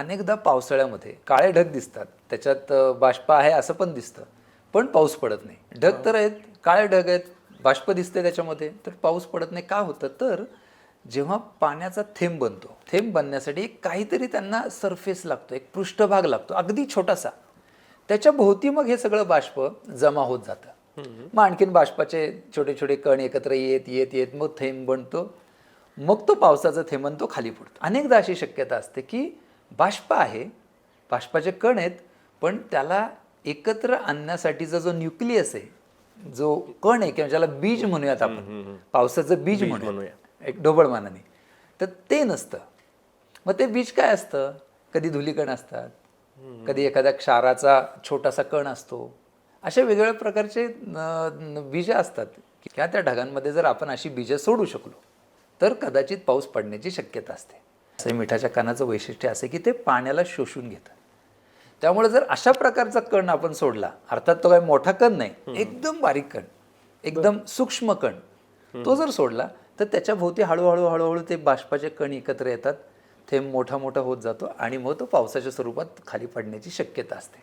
अनेकदा पावसाळ्यामध्ये काळे ढग दिसतात. त्याच्यात बाष्प आहे असं पण दिसतं. पण पाऊस पडत नाही. ढग तर आहेत काळे ढग आहेत बाष्प दिसते त्याच्यामध्ये तर पाऊस पडत नाही. का होतं? तर जेव्हा पाण्याचा थेंब बनतो थेंब बनण्यासाठी एक काहीतरी त्यांना सरफेस लागतो एक पृष्ठभाग लागतो अगदी छोटासा. त्याच्या भोवती मग हे सगळं बाष्प जमा होत जातं. मग आणखीन बाष्पाचे छोटे छोटे कण एकत्र येत येत येत मग थेंब बनतो. मग तो पावसाचा थेंबन तो खाली पडतो. अनेकदा अशी शक्यता असते की बाष्प आहे. बाष्पाचे कण आहेत पण त्याला एकत्र आणण्यासाठीचा जो न्यूक्लियस आहे जो कण आहे किंवा ज्याला बीज म्हणूयात आपण पावसाचं बीज म्हणूया. एक ढोबळमानाने तर ते नसतं. मग ते बीज काय असतं? कधी धुलीकण असतात कधी एखाद्या क्षाराचा छोटासा कण असतो. अशा वेगवेगळ्या प्रकारचे बीज असतात. त्या त्या ढगांमध्ये जर आपण अशी बीजं सोडू शकलो तर कदाचित पाऊस पडण्याची शक्यता असते. असं मिठाच्या कणाचं वैशिष्ट्य असं की ते पाण्याला शोषून घेतं त्यामुळे जर अशा प्रकारचा कण आपण सोडला अर्थात तो काही मोठा कण नाही एकदम बारीक कण एकदम सूक्ष्म कण तो जर सोडला तर त्याच्या भोवती हळूहळू हळूहळू ते बाष्पाचे कण एकत्र येतात थेंब मोठा मोठा होत जातो आणि मग तो पावसाच्या स्वरूपात खाली पडण्याची शक्यता असते.